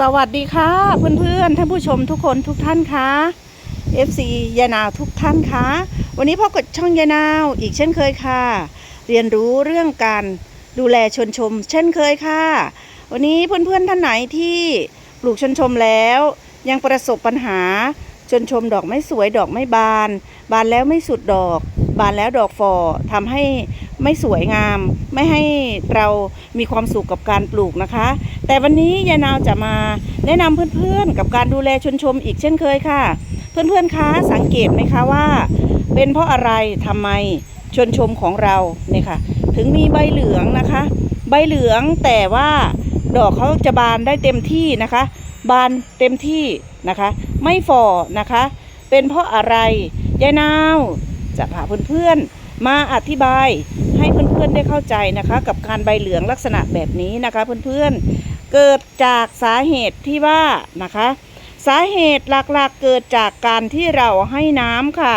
สวัสดีค่ะเพื่อนๆท่านผู้ชมทุกคนทุกท่านคะ FC ยายนาวทุกท่านคะวันนี้พบกับช่องยายนาวอีกเช่นเคยค่ะ เรียนรู้เรื่องการดูแลชนชม เช่นเคยค่ะ วันนี้เพื่อนๆท่านไหนที่ปลูกชนชมแล้ว ยังประสบปัญหาชนชมดอกไม่สวยดอกไม่บาน บานแล้วไม่สุดดอก บานแล้วดอกฟอทำให้ ไม่สวยงาม ไม่ให้เรามีความสุขกับการปลูกนะคะ แต่วันนี้ยายนาวจะมาแนะนำเพื่อนๆ กับการดูแลชนชมอีกเช่นเคยค่ะ เพื่อนๆคะสังเกตไหมคะว่า เป็นเพราะอะไรทำไมชนชมของเราเนี่ยค่ะ ถึงมีใบเหลืองนะคะ ใบเหลืองแต่ว่าดอกเขาจะบานได้เต็มที่นะคะ บานเต็มที่นะคะ ไม่ฝ่อนะคะ เป็นเพราะอะไรยายนาวจะพาเพื่อนๆ มาอธิบายให้เพื่อนๆได้เข้าใจนะคะ กับการใบเหลืองลักษณะแบบนี้นะคะเพื่อนๆเกิดจากสาเหตุที่ว่านะคะ สาเหตุหลักๆเกิดจากการที่เราให้น้ำค่ะ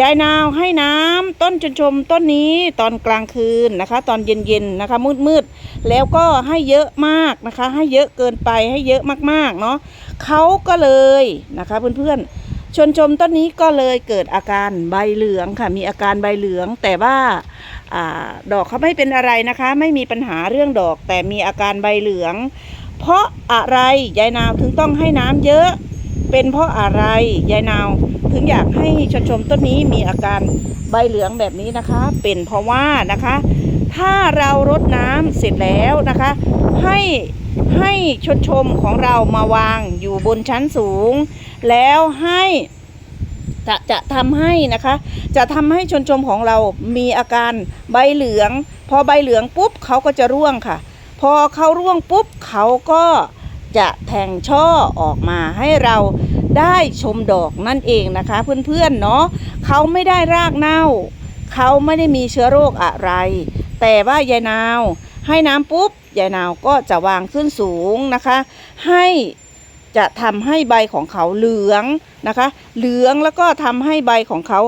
ยายนาวให้น้ำต้นชนชมต้นนี้ตอนกลางคืนนะคะ ตอนเย็นๆนะคะ มืดๆแล้วก็ให้เยอะมากนะคะ ให้เยอะเกินไปให้เยอะมากๆเนาะเขาก็เลยนะคะเพื่อนๆ ชนชมต้นนี้ก็เลยเกิดอาการใบเหลืองค่ะ มีอาการใบเหลืองแต่ว่าอาดอกเขาไม่เป็นอะไรนะคะ ไม่มีปัญหาเรื่องดอก แต่มีอาการใบเหลือง เพราะอะไรยายนาวถึงต้องให้น้ำเยอะ เป็นเพราะอะไรยายนาวถึงอยากให้ชนชมต้นนี้มีอาการใบเหลืองแบบนี้นะคะ เป็นเพราะว่านะคะ ถ้าเรารดน้ำเสร็จแล้วนะคะ ให้ ให้ชนชมของเรามาวางอยู่บนชั้นสูง แล้วให้จะจะทำให้นะคะ จะทำให้ชนชมของเรามีอาการใบเหลือง พอใบเหลืองปุ๊บเขาก็จะร่วงค่ะ พอเขาร่วงปุ๊บเขาก็จะแทงช่อออกมาให้เราได้ชมดอกนั่นเองนะคะเพื่อนๆเนาะเขาไม่ได้รากเน่า เขาไม่ได้มีเชื้อโรคอะไร แต่ว่ายายนาว ให้น้ำปุ๊บ ยายนาวก็จะวางขึ้นสูงนะคะ ให้จะทำให้ใบของเขาเหลืองนะคะ เหลืองแล้วก็ทำให้ใบของเขา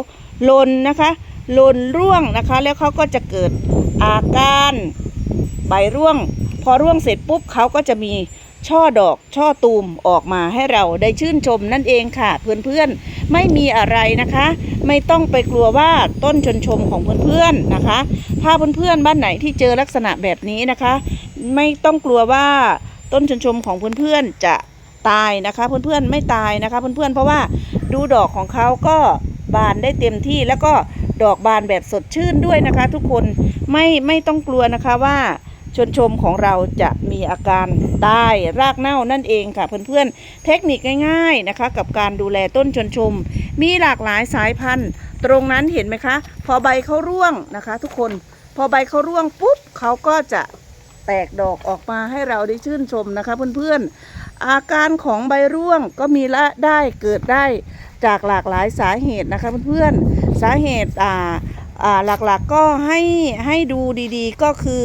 ลนนะคะลนร่วงนะคะ แล้วเขาก็จะเกิดอาการใบร่วง พอร่วงเสร็จปุ๊บเขาก็จะมีช่อดอกช่อตูมออกมาให้เราได้ชื่นชมนั่นเองค่ะ เพื่อนๆไม่มีอะไรนะคะ ไม่ต้องไปกลัวว่าต้นชนชมของเพื่อนๆนะคะ ถ้าเพื่อนๆบ้านไหนที่เจอลักษณะแบบนี้นะคะ ไม่ต้องกลัวว่าต้นชนชมของเพื่อนๆจะตายนะคะเพื่อนๆไม่ตายนะคะเพื่อนๆเพราะว่าดูดอกของเขาก็บานได้เต็มที่แล้วก็ดอกบานแบบสดชื่นด้วยนะคะ ทุกคนไม่ไม่ต้องกลัวนะคะว่าชนชมของเราจะมีอาการตายรากเน่านั่นเองค่ะเพื่อนๆเทคนิคง่ายๆนะคะ กับการดูแลต้นชนชม มีหลากหลายสายพันธุ์ ตรงนั้นเห็นไหมคะ พอใบเขาร่วงนะคะ ทุกคนพอใบเขาร่วงปุ๊บเขาก็จะ แตกดอกออกมาให้เราได้ชื่นชมนะคะเพื่อนๆ อาการของใบร่วงก็มีละได้เกิดได้จากหลากหลายสาเหตุนะคะเพื่อนๆ สาเหตุอ่าอ่าหลักๆก็ให้ให้ดูดีๆก็คือ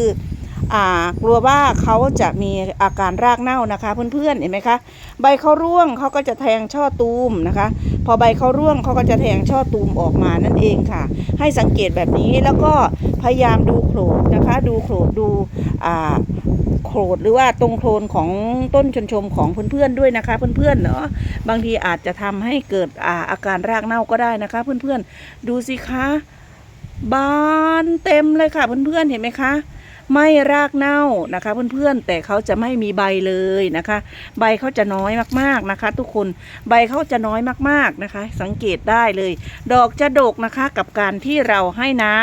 กลัวว่าเขาจะมีอาการรากเน่านะคะ เพื่อนๆเห็นไหมคะ ใบเขาร่วงเขาก็จะแทงช่อตูมนะคะ พอใบเขาร่วงเขาก็จะแทงช่อตูมออกมานั่นเองค่ะ ให้สังเกตแบบนี้แล้วก็พยายามดูโขลดนะคะ ดูโขลดดูโขลดหรือว่าตรงโคลนของต้นชนชมของเพื่อนๆด้วยนะคะ เพื่อนๆเนาะบางทีอาจจะทำให้เกิดอาอาการรากเน่าก็ได้นะคะ เพื่อนๆดูสิคะบานเต็มเลยค่ะเพื่อนๆเห็นไหมคะ ไม่รากเน่านะคะเพื่อนๆแต่เขาจะไม่มีใบเลยนะคะ ใบเขาจะน้อยมากๆนะคะ ทุกคนใบเขาจะน้อยมากๆนะคะ สังเกตได้เลย ดอกจะดกนะคะกับการที่เราให้น้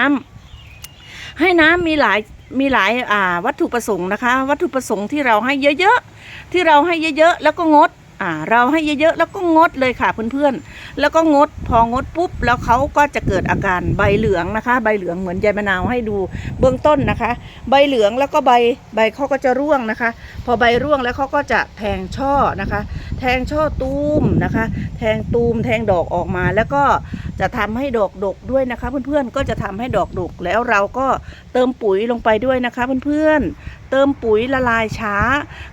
ำให้น้ำมีหลายมีหลายอ่าวัตถุประสงค์นะคะ วัตถุประสงค์ที่เราให้เยอะๆที่เราให้เยอะๆแล้วก็งด อ่าเราให้เยอะๆแล้วก็งดเลยค่ะเพื่อนๆ แล้วก็งดพองดปุ๊บแล้วเขาก็จะเกิดอาการใบเหลืองนะคะ ใบเหลืองเหมือนใยมะนาวให้ดูเบื้องต้นนะคะ ใบเหลืองแล้วก็ใบใบเขาก็จะร่วงนะคะ พอใบร่วงแล้วเขาก็จะแทงช่อนะคะ แทงช่อตูมนะคะ แทงตูมแทงดอกออกมา แล้วก็จะทำให้ดอกดกด้วยนะคะ เพื่อนๆก็จะทำให้ดอกดกแล้วเราก็เติมปุ๋ยลงไปด้วยนะคะ เพื่อนๆเติมปุ๋ยละลายช้า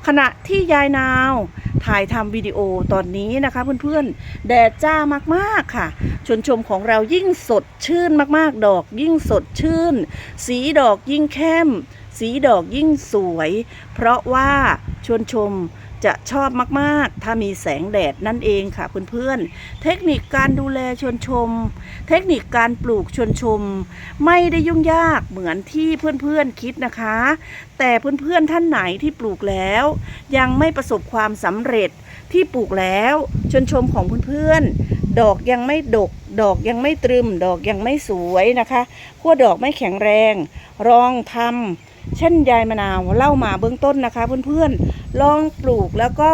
ขณะที่ยายนาว ถ่ายทำวิดีโอตอนนี้นะคะ เพื่อนๆแดดจ้ามากๆค่ะ ชนชมของเรายิ่งสดชื่นมากๆ ดอกยิ่งสดชื่น สีดอกยิ่งเข้ม สีดอกยิ่งสวย เพราะว่าชวนชม จะชอบมากๆ ถ้ามีแสงแดดนั่นเองค่ะเพื่อนๆ เทคนิคการดูแลชวนชม เทคนิคการปลูกชวนชม ไม่ได้ยุ่งยากเหมือนที่เพื่อนๆคิดนะคะ แต่เพื่อนๆท่านไหนที่ปลูกแล้ว ยังไม่ประสบความสำเร็จที่ปลูกแล้วชวนชมของเพื่อนๆ ดอกยังไม่ดก ดอกยังไม่ตรึม ดอกยังไม่สวยนะคะขั้วดอกไม่แข็งแรงลองทำ เช่นยายมะนาวเล่ามาเบื้องต้นนะคะเพื่อนๆลองปลูกแล้วก็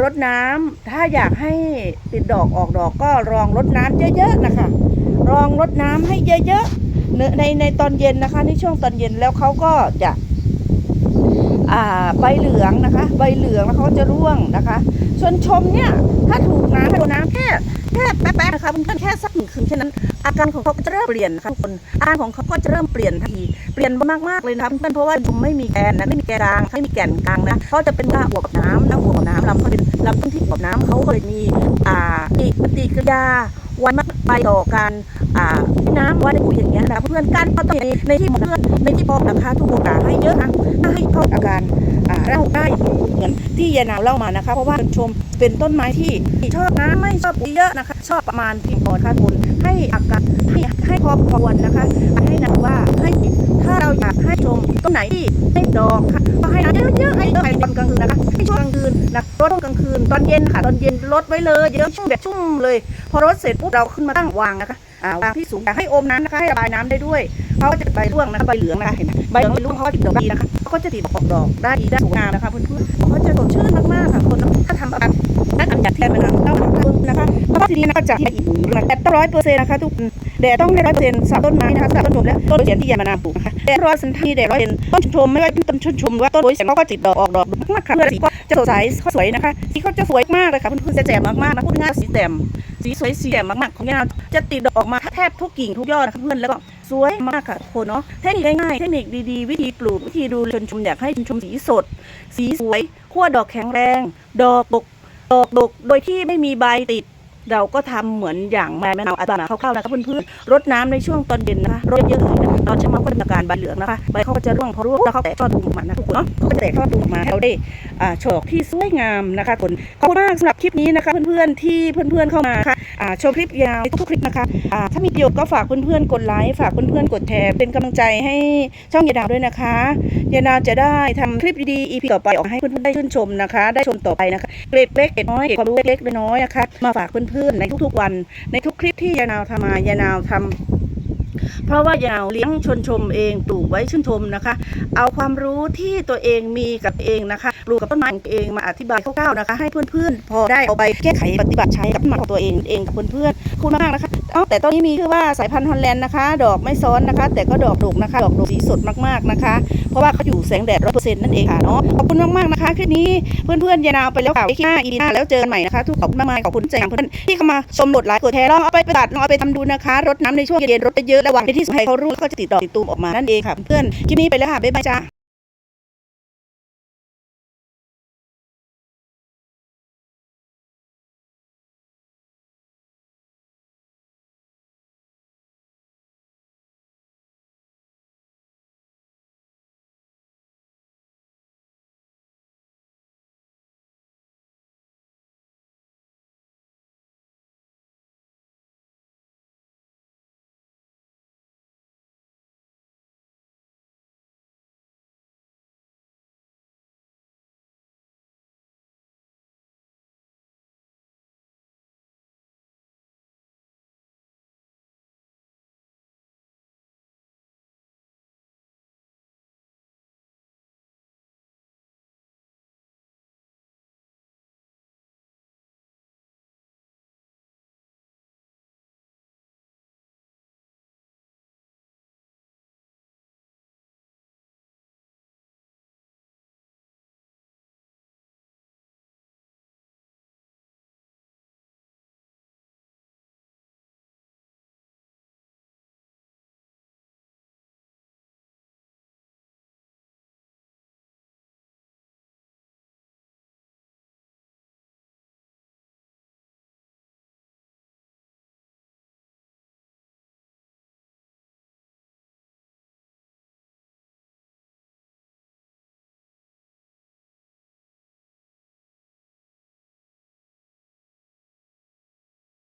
รดน้ำถ้าอยากให้ติดดอกออกดอกก็รองรดน้ำเยอะๆนะคะรองรดน้ำให้เยอะๆในในตอนเย็นนะคะในช่วงตอนเย็นแล้วเขาก็จะ ใบเหลืองนะคะ ใบเหลืองแล้วเขาจะร่วงนะคะชวนชมเนี่ยถ้าถูกน้ำถ้าโดนน้ำแค่แค่แป๊บๆนะคะเพื่อนๆแค่สักหนึ่งคืนแค่นั้น อาการของเขาก็จะเริ่มเปลี่ยนนะคะทุกคนอาการของเขาก็จะเริ่มเปลี่ยนทันทีเปลี่ยนมากๆเลยนะคะเพื่อนๆเพราะว่าไม่มีแกนนะไม่มีแกนกลางไม่มีแกนกลางนะเขาจะเป็นว่าบวกกับน้ำนะบวกกับน้ำลำเขาเป็นลำต้นที่บวกกับน้ำเขาก็เลยมีอ่าอีปฏิกิริยา วันมากไปต่อการอ่าน้ำวันปุ๋ยอย่างเงี้ยนะเพื่อนการก็ต้องในที่เพื่อนในที่บอกนะคะทุกโอกาสให้เยอะนะถ้าให้เข้าอาการอ่าเล่าได้เหมือนที่ยายนาวเล่ามานะคะ เพราะว่าชมเป็นต้นไม้ที่ชอบน้ำไม่ชอบปุ๋ยเยอะนะคะ ชอบประมาณเพียงพอค่ะคุณให้อากาศให้ให้พอควรนะคะ ให้นะว่าให้ ถ้าเราอยากให้ชมต้นไหนที่ให้ดอกค่ะก็ให้น้ำเยอะๆให้เยอะให้ตอนกลางคืนนะคะให้ช่วงกลางคืนนะรดตอนกลางคืนตอนเย็นค่ะ ตอนเย็นรดไว้เลยเยอะชุ่มแบบชุ่มเลย พอรดเสร็จปุ๊บเราขึ้นมาตั้งวางนะคะอ่าวางที่สูงอยากให้อมน้ำนะคะให้ระบายน้ำได้ด้วยเขาก็จะใบร่วงนะคะใบเหลืองนะคะเห็นไหมใบเหลืองใบร่วงเขาก็ติดดอกดีนะคะเขาก็จะติดออกดอกได้ดีได้สวยงามนะคะเพื่อนๆเขาจะสดชื่นมากๆค่ะคนถ้าทำแบบถ้าทำอย่างแทนมันนะต้องขอบคุณนะคะเพราะว่าทีนี้นะคะจะให้อีกแต่ต้องร้อยเปอร์เซ็นต์นะคะทุกคน แดดต้องได้ร้อยเปอร์เซ็นต์สำหรับต้นไม้นะคะสำหรับต้นชมและต้นเสียนที่ยามานาปลูกนะคะแดดร้อยเปอร์เซ็นต์ที่แดดร้อยเปอร์เซ็นต์ต้นชมไม่ว่าต้นชนชมหรือว่าต้นโวยเสียงเขาก็ติดดอกออกดอกมากๆค่ะเพื่อนสีก็จะสดใสสวยนะคะสีเขาจะสวยมากเลยค่ะเพื่อนๆจะแจ่มมากๆนะพูดง่ายสีแจ่มสีสวยสีแจ่มมากๆของยายนาวจะติดดอกออกมาแทบทุกกิ่งทุกยอดนะคะเพื่อนแล้วก็สวยมากค่ะคนเนาะเทคนิคง่ายๆเทคนิคดีๆ วิธีปลูกวิธีดูชนชมอยากให้ชนชมสีสด สีสวยขั้วดอกแข็งแรง ดอกดกดอกดกโดยที่ไม่มีใบติด เราก็ทำเหมือนอย่างแม่แม่นาวอาจารย์คร่าๆนะคะเพื่อนๆรดน้ำในช่วงตอนเย็นนะคะรดเยอะเลยนะตอนเช้ามาก็จะการใบเหลืองนะคะใบเขาก็จะร่วงพอร่วงแล้วเขาแตกช่อตูมมานะทุกคนเนาะเขาจะแตกช่อตูมมาเราได้อ่าโฉกที่สวยงามนะคะคนขอบคุณมากสำหรับคลิปนี้นะคะ เพื่อนๆที่เพื่อนๆเข้ามาค่ะอ่าชมคลิปยาวทุกคลิปนะคะอ่าถ้ามีประโยชน์ก็ฝากเพื่อนๆกดไลค์ฝากเพื่อนๆกดแชร์เป็นกำลังใจให้ช่องยายดาวด้วยนะคะยายดาวจะได้ทำคลิปดีๆ EP ต่อไปออกให้เพื่อนๆได้ชื่นชมนะคะ ได้ชมต่อไปนะคะเกร็ดเล็กเกร็ดน้อยเกร็ดความรู้เล็กๆน้อยๆนะคะมาฝากเพื่อนๆในทุกๆวัน ในทุกคลิปที่ยายนาวทำมายายนาวทำเพราะว่ายายนาวเลี้ยงชนชมเองปลูกไว้ชื่นชมนะคะ เอาความรู้ที่ตัวเองมีกับเองนะคะปลูกกับต้นไม้เองมาอธิบายคร่าวๆนะคะ ให้เพื่อนๆ พอได้เอาไปแก้ไขปฏิบัติใช้กับต้นไม้ของตัวเองเองกับเพื่อนๆขอบคุณมากนะคะ เอ้าแต่ต้นนี้มีชื่อว่าสายพันธุ์ฮอลแลนด์นะคะ ดอกไม่ซ้อนนะคะ แต่ก็ดอกดกนะคะ ดอกดกสีสดมากๆนะคะ เพราะว่าเขาอยู่แสงแดดร้อยเปอร์เซ็นต์นั่นเองค่ะเนาะขอบคุณมากๆนะคะคลิปนี้เพื่อนๆยานาวไปแล้วค่ะไว้คลิปหน้าอีพีหน้าแล้วเจอกันใหม่นะคะทุกขอบคุณมากๆขอบคุณใจเพื่อนที่เข้ามาชมบทไลค์กดแชร์ลองเอาไปปฏิบัติลองเอาไปทำดูนะคะรดน้ำในช่วงเย็นรดเยอะระหว่างที่สมัยเขารู้แล้วก็จะติดดอกติดตูมออกมานั่นเองค่ะเพื่อนคลิปนี้ไปแล้วค่ะบ๊ายบายจ้า